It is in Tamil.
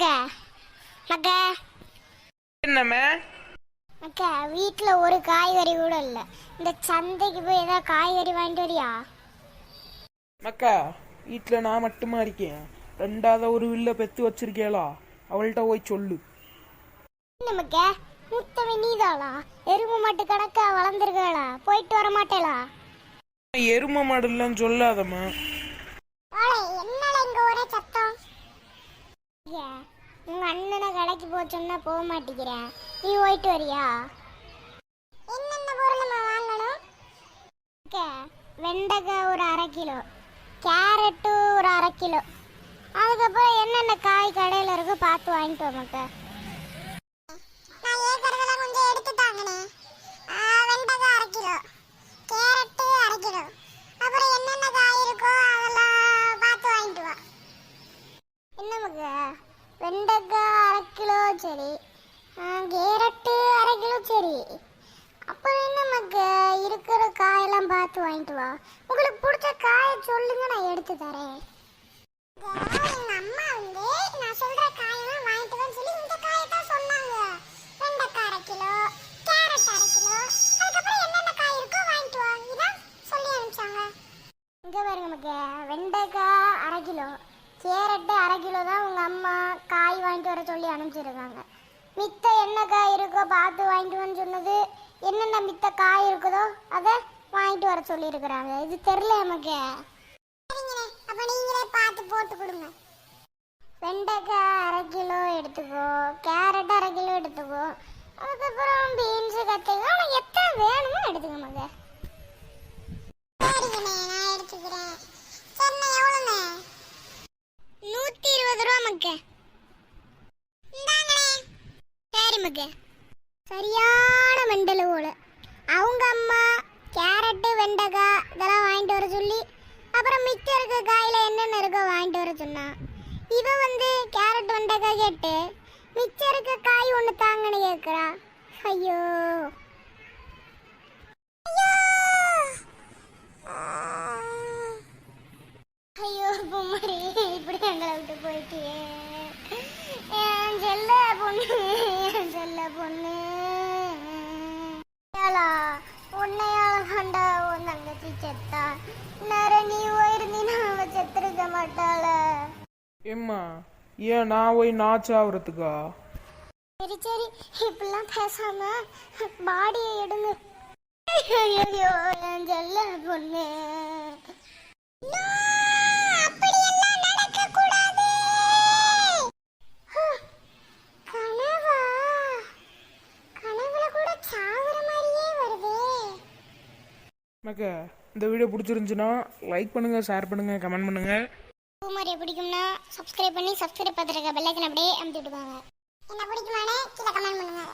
மக்க என்னம்மா? அக்கா வீட்டில் ஒரு காய்கறி கூட இல்லை. இந்த சந்தைக்கு போய் ஏதாவது காய்கறி வாங்கிட்டு வரியா? மக்கா வீட்டில் நான் மட்டுமா இருக்கேன்? ரெண்டாவது ஒரு வில்ல பெத்து வச்சிருக்கேளா? அவள்கிட்ட போய் சொல்லு. என்ன மக்க நீதாளா? எருமை மாட்டு கணக்கா வளர்ந்துருக்காளா? போயிட்டு வர மாட்டேலா எரும மாடுலாம் சொல்லாதம்மா என்னடா இங்க ஒரே சத்தம் உங்க அண்ணனை கடைக்கு போக சொன்னா போக மாட்டேங்கிறேன் நீ போயிட்டு வரியா? என்னென்ன பொருள் நம்ம வாங்கணும்? ஓகே வெண்டைக்காய் ஒரு அரை கிலோ. கேரட்டு ஒரு அரை கிலோ. அதுக்கப்புறம் என்னென்ன காய் கடையில் இருக்கோ பார்த்து வாங்கிட்டு வாமக்கா நான் ஏற்கனவே கொஞ்சம் எடுத்து தாங்கண்ணே வெண்டைக்காய் அரை கிலோ கேரட்டு அரை கிலோ அப்புறம் என்னென்ன காய் இருக்கோ அதெல்லாம் பார்த்து வாங்கிட்டு வா என்ன மக வெண்டைக்காய் அரை கிலோ சரி கேரட்டு அரை கிலோ சரி அப்புறம் என்ன மக்க இருக்கிற காயெல்லாம் பார்த்து வாங்கிட்டு வா. உங்களுக்கு பிடிச்ச காயை சொல்லுங்க நான் எடுத்து தரேன். எங்க அம்மா வந்து நான் சொல்ற காயெல்லாம் வாங்கிட்டு வந்து சொல்லி இந்த காயை தான் சொன்னாங்க. வெண்டைக்காய் அரை கிலோ கேரட் அரை கிலோ. அதுக்கப்புறம் என்னென்ன காய் இருக்கோ வாங்கிட்டு வா. இதான் சொல்லி அனுப்பிச்சாங்க. இங்கே பாருங்க நமக்கு வெண்டைக்காய் அரை கிலோ கேரட்டு அரை கிலோ தான் உங்கள் அம்மா வாங்கிட்டு வர சொல்லி அனுப்பிச்சிருக்காங்க. மித்த என்ன காய் இருக்கோ பார்த்து வாங்கிட்டு வந்து சொன்னது என்னென்ன மித்த காய் இருக்குதோ அதை வாங்கிட்டு வர சொல்லியிருக்கிறாங்க. இது தெரில நமக்கு. அப்ப நீங்களே பார்த்து போட்டு கொடுங்க. வெண்டைக்காய் அரை கிலோ எடுத்துக்கோ கேரட் அரை கிலோ எடுத்துக்கோ அதுக்கப்புறம் பீன்ஸு கத்திரிக்காய் உனக்கு எத்தனை வேணுமோ எடுத்துக்க மக. நான் எடுத்துக்கிறேன். எவ்வளோண்ணே? நூற்றி இருபது ரூபா மக்க நமக்கு சரியான மெண்டல் போல. அவங்க அம்மா கேரட்டு வெண்டைக்காய் இதெல்லாம் வாங்கிட்டு வர சொல்லி அப்புறம் மிச்சம் இருக்க காயில் என்னென்ன இருக்கோ வாங்கிட்டு வர சொன்னான் இவன் வந்து கேரட் வெண்டைக்காய் கேட்டு மிச்சம் இருக்க காய் ஒன்று தாங்கன்னு கேட்குறா ஐயோ பொம்மரி இப்படி எங்களை விட்டு போயிட்டியே என் செல்ல பொண்ணு என் செல்ல பொண்ணு. ஏலா உன்னையால கண்டா உன் தங்கச்சி செத்தா. நேர நீ போயிருந்தீனா அவ செத்துருக்க மாட்டாள. ஏம்மா ஏன் நான் போய் நாச்சு ஆகுறதுக்கா சரி சரி இப்படிலாம் பேசாம பாடியை எடுங்க. ஐயோ என் செல்ல பொண்ணு. மக்க இந்த வீடியோ பிடிச்சிருந்துச்சுன்னா லைக் பண்ணுங்க ஷேர் பண்ணுங்க கமெண்ட் பண்ணுங்க. பூமாரியை பிடிக்கும்னா சப்ஸ்கிரைப் பண்ணி சப்ஸ்கிரைப் பார்த்துருக்க பெல்லைக்கன் அப்படியே அமுத்தி விட்டுக்கோங்க. என்ன பிடிக்குமானே கீழே கமெண்ட் பண்ணுங்க.